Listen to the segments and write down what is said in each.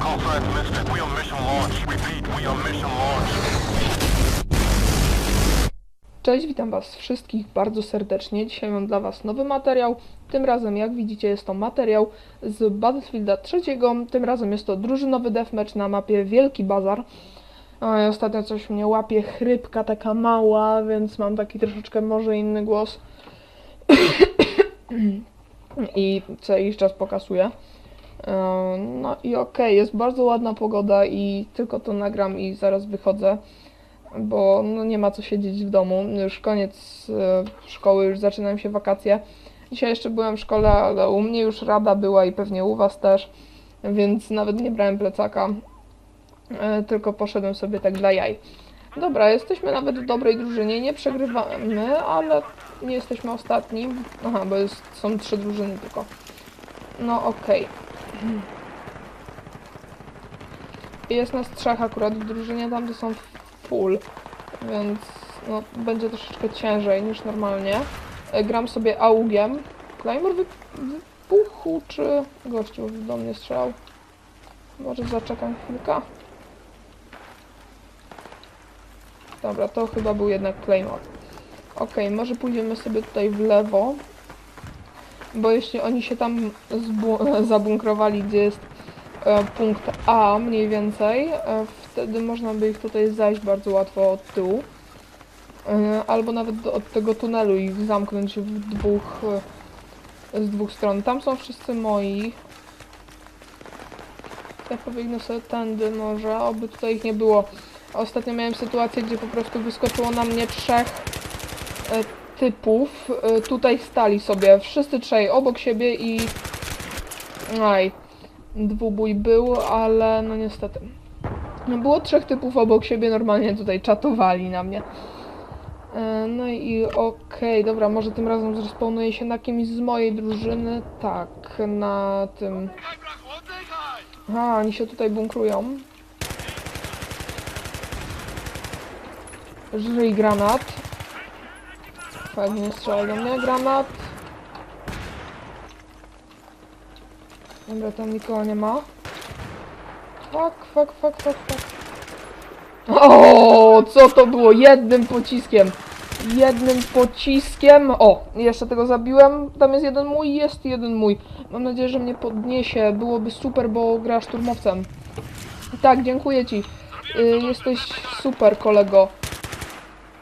Call signs. We on mission launch. Repeat, we on mission launch. Cześć, witam Was wszystkich bardzo serdecznie. Dzisiaj mam dla Was nowy materiał. Tym razem, jak widzicie, jest to materiał z Battlefielda 3. Tym razem jest to drużynowy deathmatch na mapie Wielki Bazar. Oj, ostatnio coś mnie łapie, chrypka taka mała, więc mam taki troszeczkę może inny głos. I co jakiś czas pokasuję. E, No i okej, jest bardzo ładna pogoda i tylko to nagram i zaraz wychodzę bo no, nie ma co siedzieć w domu. Już koniec e, szkoły, już zaczynają się wakacje. Dzisiaj jeszcze byłem w szkole, ale u mnie już rada była i pewnie u Was też, więc nawet nie brałem plecaka, e, tylko poszedłem sobie tak dla jaj. Dobra, jesteśmy nawet w dobrej drużynie, nie przegrywamy, ale nie jesteśmy ostatni. Aha, bo jest, są trzy drużyny tylko. No okej. Jest nas trzech akurat w drużynie, tamte są full, więc no, będzie troszeczkę ciężej niż normalnie. E, Gram sobie augiem. Claymore wy, wybuchł, czy gościu do mnie strzelał? Może zaczekam chwilkę. Dobra, to chyba był jednak Claymore. Okej, może pójdziemy sobie tutaj w lewo. Bo jeśli oni się tam zabunkrowali, gdzie jest e, punkt A mniej więcej, e, wtedy można by ich tutaj zajść bardzo łatwo od tyłu. E, albo nawet do, od tego tunelu ich zamknąć w dwóch, e, z dwóch stron. Tam są wszyscy moi. Ja pobiegnę sobie tędy może, oby tutaj ich nie było. Ostatnio miałem sytuację, gdzie po prostu wyskoczyło na mnie trzech e, typów. E, tutaj stali sobie, wszyscy trzej obok siebie i... Aj, dwubój był, ale no niestety. No było trzech typów obok siebie, normalnie tutaj czatowali na mnie. E, No i okej, dobra, może tym razem zrespawnuję się na kimś z mojej drużyny. Tak, na tym... Aha, oni się tutaj bunkrują. Żyj granat. Fajnie strzelaj do mnie, granat. Dobra, tam nikogo nie ma. Fuck, fuck, fuck, fuck, fuck. O, co to było? Jednym pociskiem. Jednym pociskiem. O, jeszcze tego zabiłem. Tam jest jeden mój, jest jeden mój. Mam nadzieję, że mnie podniesie. Byłoby super, bo gra szturmowcem. Tak, dziękuję ci. Y, jesteś super, kolego.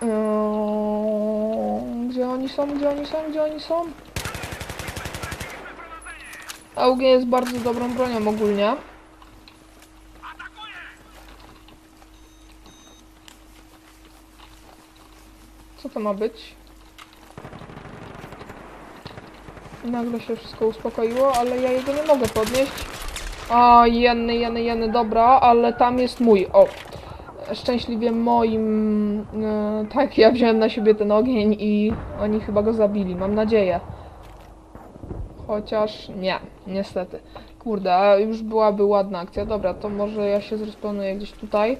Gdzie oni są? Gdzie oni są? Gdzie oni są? AUG jest bardzo dobrą bronią ogólnie. Co to ma być? Nagle się wszystko uspokoiło, ale ja jego nie mogę podnieść. A, jeny, jeny, jeny, dobra, ale tam jest mój. O, szczęśliwie moim... e, tak, ja wziąłem na siebie ten ogień i oni chyba go zabili, mam nadzieję. Chociaż nie, niestety. Kurde, a już byłaby ładna akcja. Dobra, to może ja się zresponuję gdzieś tutaj.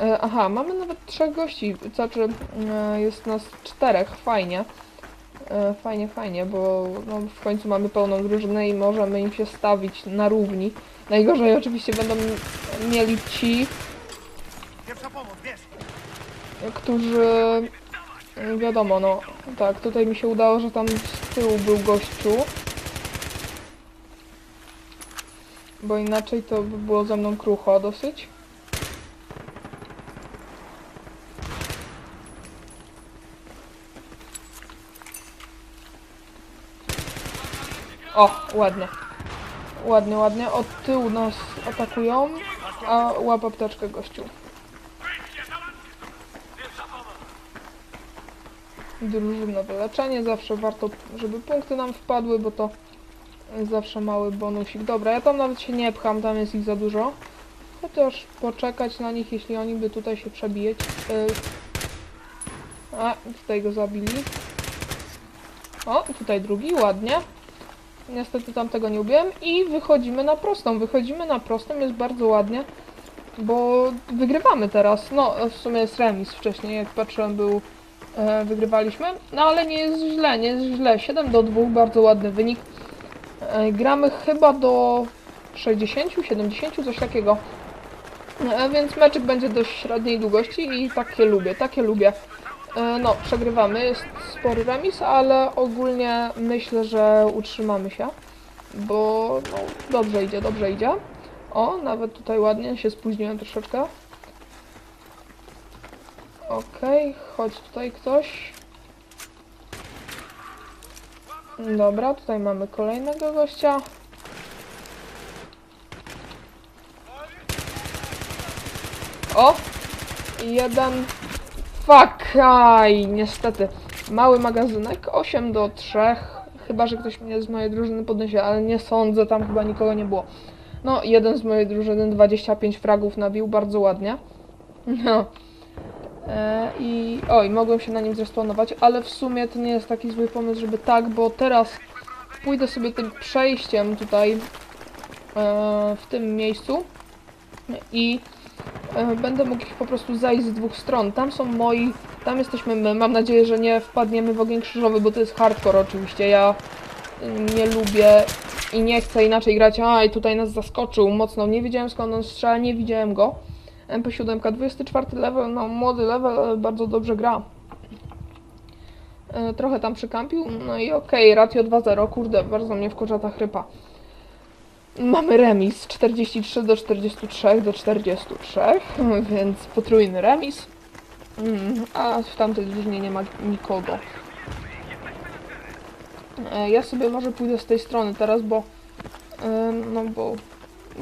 E, aha, mamy nawet trzech gości, znaczy e, jest nas czterech, fajnie. E, fajnie, fajnie, bo no, w końcu mamy pełną drużynę i możemy im się stawić na równi. Najgorzej oczywiście będą mieli ci! Którzy e, wiadomo, no tak, tutaj mi się udało, że tam z tyłu był gościu. Bo inaczej to by było ze mną krucho dosyć. O, ładnie. Ładnie, ładnie. Od tyłu nas atakują, a łap apteczkę gościu. Drużynowe leczenie, zawsze warto, żeby punkty nam wpadły, bo to zawsze mały bonusik. Dobra, ja tam nawet się nie pcham, tam jest ich za dużo. Chociaż poczekać na nich, jeśli oni by tutaj się przebijeć. Yy. A, tutaj go zabili. O, tutaj drugi, ładnie. Niestety tamtego nie ubiłem i wychodzimy na prostą. Wychodzimy na prostą, jest bardzo ładnie, bo wygrywamy teraz. No, w sumie jest remis wcześniej, jak patrzyłem, był wygrywaliśmy. No ale nie jest źle, nie jest źle. 7 do 2, bardzo ładny wynik. E, gramy chyba do 60, 70, coś takiego. E, Więc meczek będzie dość średniej długości i takie lubię, takie lubię. E, No, przegrywamy, jest spory remis, ale ogólnie myślę, że utrzymamy się, bo no, dobrze idzie, dobrze idzie. O, nawet tutaj ładnie się spóźniłem troszeczkę. Okej, chodź tutaj ktoś. Dobra, tutaj mamy kolejnego gościa. O! Jeden. Fuck! Aj, niestety. Mały magazynek, 8 do 3. Chyba, że ktoś mnie z mojej drużyny podniesie, ale nie sądzę, tam chyba nikogo nie było. No, jeden z mojej drużyny 25 fragów nabił, bardzo ładnie. No. E, I oj, mogłem się na nim zrespawnować, ale w sumie to nie jest taki zły pomysł, żeby tak, bo teraz pójdę sobie tym przejściem tutaj e, w tym miejscu i e, będę mógł ich po prostu zajść z dwóch stron. Tam są moi, tam jesteśmy my. Mam nadzieję, że nie wpadniemy w ogień krzyżowy, bo to jest hardcore oczywiście. Ja nie lubię i nie chcę inaczej grać. A, i tutaj nas zaskoczył mocno. Nie wiedziałem skąd on strzela, nie widziałem go. MP7, 24 level, no młody level, ale bardzo dobrze gra. E, Trochę tam przykampił, no i okej, ratio 2-0, kurde, bardzo mnie wkurza ta chrypa. Mamy remis 43 do 43 do 43, więc potrójny remis. Mm, A w tamtej drużynie nie ma nikogo. E, Ja sobie może pójdę z tej strony teraz, bo e, no bo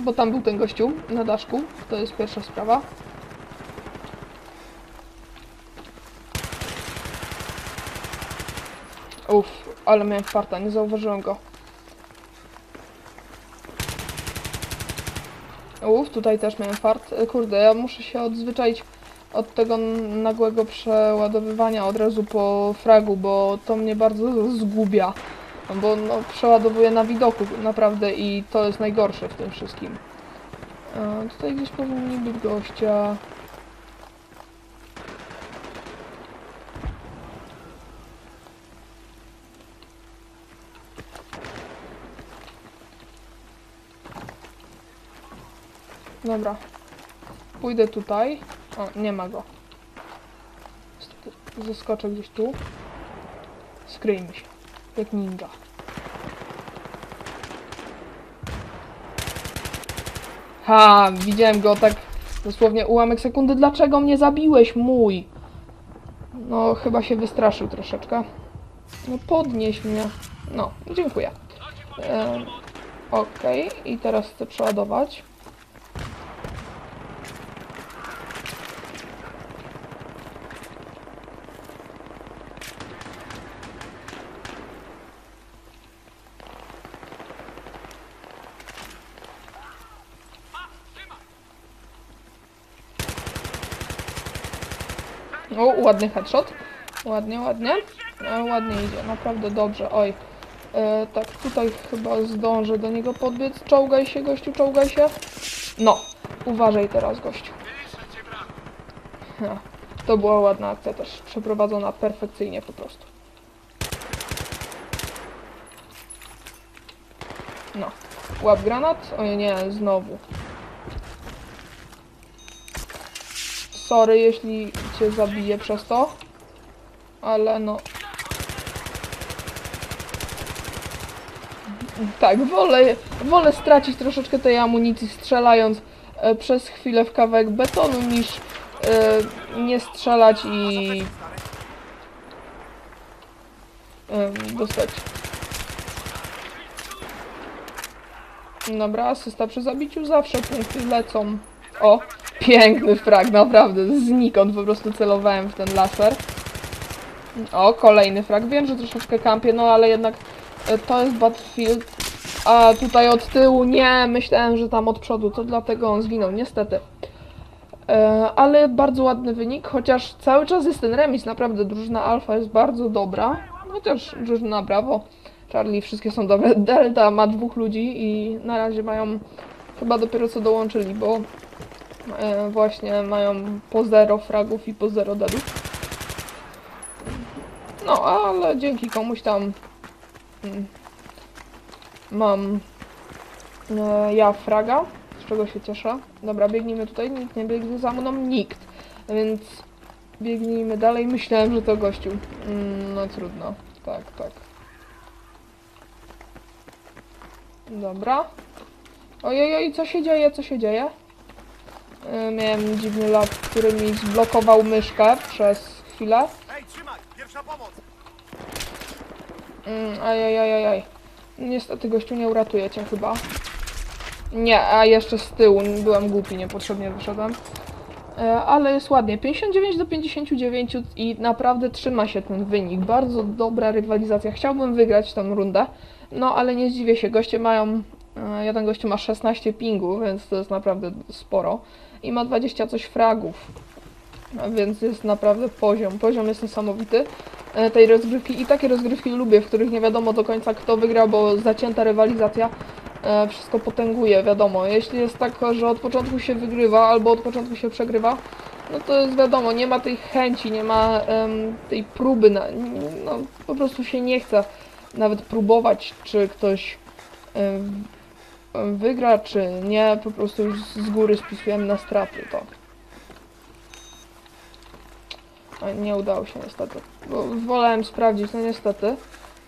bo tam był ten gościu na daszku. To jest pierwsza sprawa. Uff, ale miałem farta, nie zauważyłem go. Uff, tutaj też miałem fart. E, Kurde, ja muszę się odzwyczaić od tego nagłego przeładowywania od razu po fragu, bo to mnie bardzo zgubia. Bo no, przeładowuję na widoku naprawdę i to jest najgorsze w tym wszystkim. E, tutaj gdzieś powinni być gościa. Dobra. Pójdę tutaj. O, nie ma go. Zeskoczę gdzieś tu. Skryjmy się. Jak ninja. Ha, widziałem go tak dosłownie ułamek sekundy. Dlaczego mnie zabiłeś, mój? No, chyba się wystraszył troszeczkę. No, podnieś mnie. No, dziękuję. E, Okej, i teraz chcę przeładować. O, ładny headshot. Ładnie, ładnie. E, ładnie idzie, naprawdę dobrze. Oj. E, tak, tutaj chyba zdążę do niego podbiec. Czołgaj się, gościu, czołgaj się. No, uważaj teraz, gościu. To była ładna akcja też, przeprowadzona perfekcyjnie po prostu. No, łap granat. Oj nie, znowu. Sorry, jeśli cię zabiję przez to. Ale no. Tak, wolę, wolę stracić troszeczkę tej amunicji strzelając e, przez chwilę w kawałek betonu niż e, nie strzelać i e, dostać. Dobra, asysta przy zabiciu, zawsze punkty lecą. O, piękny frag, naprawdę, znikąd po prostu celowałem w ten laser. O, kolejny frag, wiem, że troszeczkę kampię, no ale jednak e, to jest Battlefield. A tutaj od tyłu, nie, myślałem, że tam od przodu, to dlatego on zginął, niestety. E, ale bardzo ładny wynik, chociaż cały czas jest ten remis, naprawdę drużyna Alfa jest bardzo dobra, chociaż drużyna Bravo, Charlie, wszystkie są dobre. Delta ma dwóch ludzi i na razie mają, chyba dopiero co dołączyli, bo właśnie mają po zero fragów i po zero deadów. No, ale dzięki komuś tam mm, mam E, ja fraga, z czego się cieszę. Dobra, biegnijmy tutaj, nikt nie biegnie za mną, nikt. Więc biegnijmy dalej. Myślałem, że to gościu. Mm, no trudno. Tak, tak. Dobra. Ojej, oj, co się dzieje, co się dzieje? E, miałem dziwny lag, który mi zblokował myszkę przez chwilę. Ej, trzymaj! Pierwsza pomoc! Mm, ajajajajaj. Niestety gościu nie uratuje cię chyba. Nie, a jeszcze z tyłu. Byłem głupi, niepotrzebnie wyszedłem. E, ale jest ładnie. 59 do 59 i naprawdę trzyma się ten wynik. Bardzo dobra rywalizacja. Chciałbym wygrać tę rundę. No ale nie zdziwię się. Goście mają... e, Jeden gościu ma 16 pingu, więc to jest naprawdę sporo. I ma 20 coś fragów. Więc jest naprawdę poziom. Poziom jest niesamowity e, tej rozgrywki i takie rozgrywki lubię, w których nie wiadomo do końca kto wygra, bo zacięta rywalizacja e, wszystko potęguje, wiadomo. Jeśli jest tak, że od początku się wygrywa albo od początku się przegrywa, no to jest wiadomo, nie ma tej chęci, nie ma em, tej próby, na, no po prostu się nie chce nawet próbować, czy ktoś em, wygra, czy nie, po prostu już z góry spisujemy na straty to. Nie udało się niestety. Bo wolałem sprawdzić, no niestety.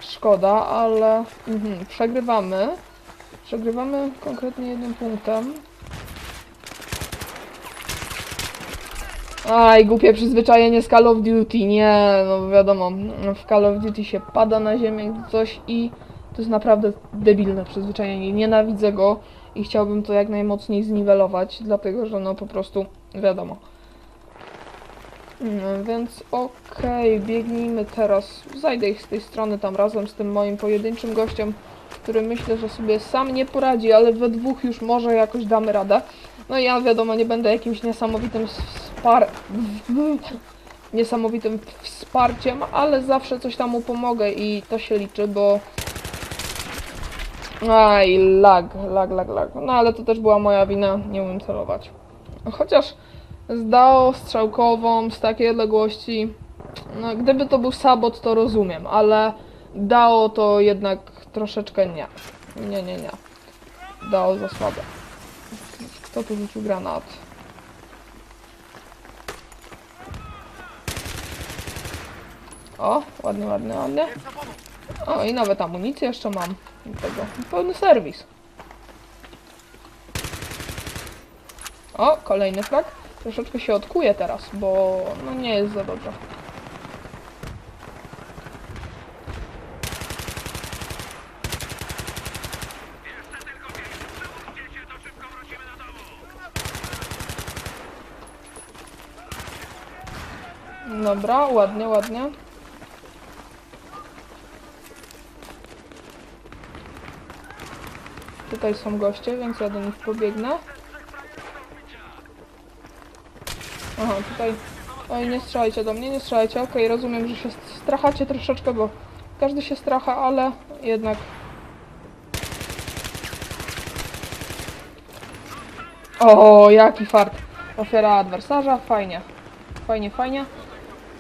Szkoda, ale mhm, przegrywamy. Przegrywamy konkretnie jednym punktem. Aj, głupie przyzwyczajenie z Call of Duty. Nie, no wiadomo, w Call of Duty się pada na ziemię coś i to jest naprawdę debilne przyzwyczajenie. Nienawidzę go i chciałbym to jak najmocniej zniwelować, dlatego że no po prostu wiadomo. No, więc okej, biegnijmy teraz. Zajdę ich z tej strony tam razem z tym moim pojedynczym gościem, który myślę, że sobie sam nie poradzi, ale we dwóch już może jakoś damy radę. No ja wiadomo, nie będę jakimś niesamowitym wspar... niesamowitym wsparciem, ale zawsze coś tam mu pomogę i to się liczy, bo... Aj, lag, lag, lag, lag. No ale to też była moja wina, nie umiem celować. Chociaż zdał strzałkową z takiej odległości. No, gdyby to był sabot, to rozumiem, ale dało to jednak troszeczkę nie. Nie, nie, nie. Dało za słabe. Kto tu rzucił granat? O, ładnie, ładnie, ładnie. O, i nawet amunicję jeszcze mam. Tego. Pełny serwis. O, kolejny flag. Troszeczkę się odkuje teraz, bo no nie jest za dobrze. Dobra, ładnie, ładnie. Tutaj są goście, więc ja do nich pobiegnę. Aha, tutaj... Oj, nie strzelajcie do mnie, nie strzelajcie. Okej, rozumiem, że się strachacie troszeczkę, bo każdy się stracha, ale jednak... O, jaki fart. Ofiara adwersarza, fajnie. Fajnie, fajnie.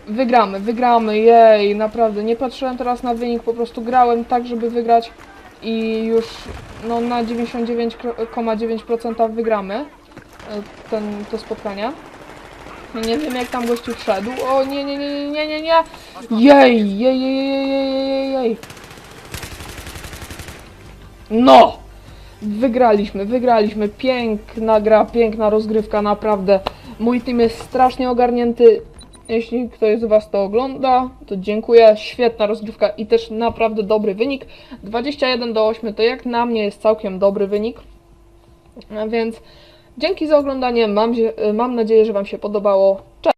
Wygramy, wygramy, jej, naprawdę. Nie patrzyłem teraz na wynik, po prostu grałem tak, żeby wygrać i już no, na 99,9% wygramy e, ten, to spotkanie. Nie wiem jak tam gościu wszedł. O nie, nie, nie, nie, nie, nie, jej, jej, jej, jej, jej, jej. No! Wygraliśmy, wygraliśmy. Piękna gra, piękna rozgrywka, naprawdę. Mój team jest strasznie ogarnięty. Jeśli ktoś z Was to ogląda, to dziękuję. Świetna rozgrywka i też naprawdę dobry wynik. 21 do 8 to jak na mnie jest całkiem dobry wynik. A Więc dzięki za oglądanie. Mam, mam nadzieję, że Wam się podobało. Cześć!